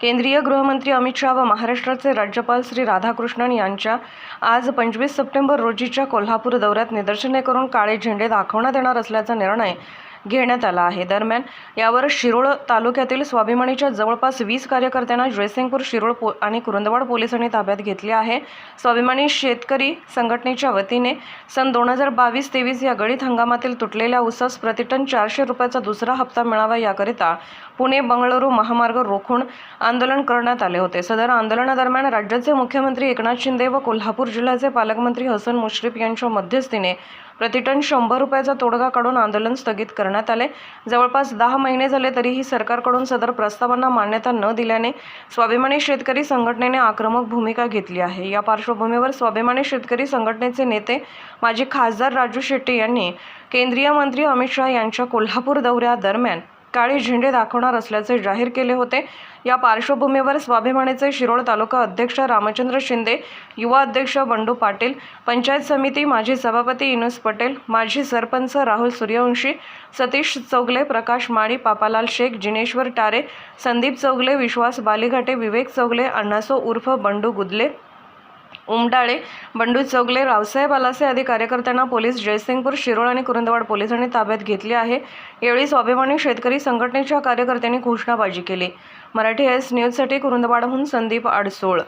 केंद्रीय गृहमंत्री अमित शहा व महाराष्ट्राचे राज्यपाल श्री राधाकृष्णन यांच्या आज पंचवीस सप्टेंबर रोजीच्या कोल्हापूर दौऱ्यात निदर्शने करून काळे झेंडे दाखवण्यात येणार असल्याचा निर्णय घेण्यात आला आहे. दरम्यान यावर शिरोळ तालुक्यातील स्वाभिमानीच्या जवळपास वीस कार्यकर्त्यांना जयसिंगपूर शिरोळ पो आणि कुरुंदवाड पोलिसांनी ताब्यात घेतले आहे. स्वाभिमानी शेतकरी संघटनेच्या वतीने सन दोन हजार बावीस तेवीस या गळीत हंगामातील तुटलेल्या ऊसास प्रतिटन चारशे रुपयाचा दुसरा हप्ता मिळावा याकरिता पुणे बंगळुरू महामार्ग रोखून आंदोलन करण्यात आले होते. सदर आंदोलनादरम्यान राज्याचे मुख्यमंत्री एकनाथ शिंदे व कोल्हापूर जिल्ह्याचे पालकमंत्री हसन मुश्रीफ यांच्या मध्यस्थीने प्रतिटन शंभर रुपयाचा तोडगा काढून आंदोलन स्थगित करण्यात आले. जवळपास दहा महिने झाले तरीही सरकारकडून सदर प्रस्तावांना मान्यता न दिल्याने स्वाभिमानी शेतकरी संघटनेने आक्रमक भूमिका घेतली आहे. या पार्श्वभूमीवर स्वाभिमानी शेतकरी संघटनेचे नेते माजी खासदार राजू शेट्टी यांनी केंद्रीय मंत्री अमित शहा यांच्या कोल्हापूर दौऱ्यादरम्यान काळे झेंडे दाखवणार असल्याचे जाहीर केले होते. या पार्श्वभूमीवर स्वाभिमानीचे शिरोळ तालुका अध्यक्ष रामचंद्र शिंदे युवा अध्यक्ष बंडू पाटील पंचायत समिती माजी सभापती इनुस पटेल माजी सरपंच राहुल सूर्यवंशी सतीश चौगले प्रकाश माळी पापालाल शेख जिनेश्वर टारे संदीप चौगले विश्वास बालिघाटे विवेक चौगले अण्णासो उर्फ बंडू गुदले उमडाळे बंडू चौगले रावसाहेब आलासे आदी कार्यकर्त्यांना पोलीस जयसिंगपूर शिरोळ आणि कुरुंदवाड पोलिसांनी ताब्यात घेतले आहे. यावेळी स्वाभिमानी शेतकरी संघटनेच्या कार्यकर्त्यांनी घोषणाबाजी केली. मराठी एस न्यूजसाठी कुरुंदवाडहून संदीप आडसोळ.